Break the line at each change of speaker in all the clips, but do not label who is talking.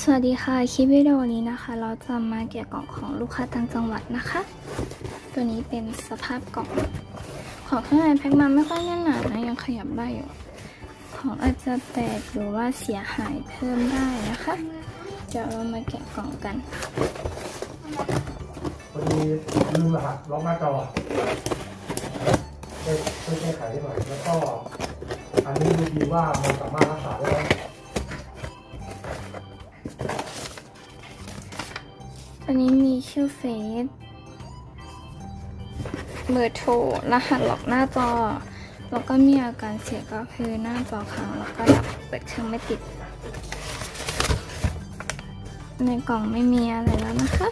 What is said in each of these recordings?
สวัสดีค่ะ คลิปวิดีโอนี้นะคะ เราจะมาแกะกล่องของลูกค้าต่างจังหวัดนะคะ ตัวนี้เป็นสภาพกล่อง ของข้างในแพ็คมาไม่ค่อยแน่นหนานะยังขยับได้อยู่ ของอาจจะแตกหรือว่าเสียหายเพิ่มได้นะคะ เดี๋ยวเรามาแกะกล่องกัน
พอดีลืมรหัสล็อกหน้าจอช่วยช่วยแก้ไขให้หน่อยแล้วก็อันนี้ดูดีว่ามันสามารถรักษาได้
อันนี้มีชื่อเฟซเบอร์โทรรหัสล็อกหน้าจอ แล้วก็มีอาการเสียก็คือหน้าจอค้างแล้วก็ดับเปิดเครื่องไม่ติด ในกล่องไม่มีอะไรแล้วนะคะ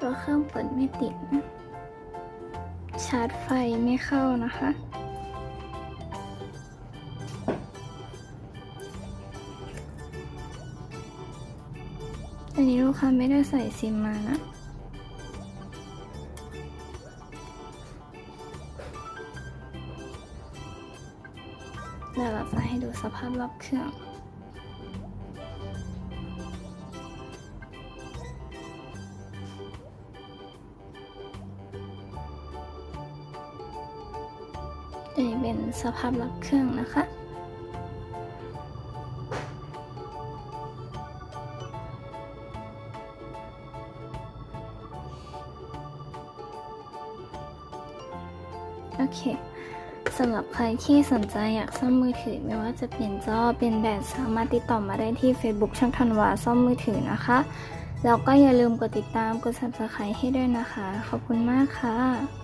ตัว
เครื่องเปิดไม่ติด ชาร์จไฟไม่เข้านะคะ อันนี้ลูกค้าไม่ได้ใส่ซิมมานะเดี๋ยวเราจะให้ดูสภาพรอบเครื่อง อันนี้เป็นสภาพรับเครื่องนะคะ โอเคสำหรับใครที่สนใจอยากซ่อมมือถือไม่ว่าจะเปลี่ยนจอเป็นแบตสามารถติดต่อมาได้ที่ Facebook ช่างธันวาซ่อมมือถือนะคะ แล้วก็อย่าลืมกดติดตามกด subscribe ให้ด้วยนะคะ ขอบคุณมากค่ะ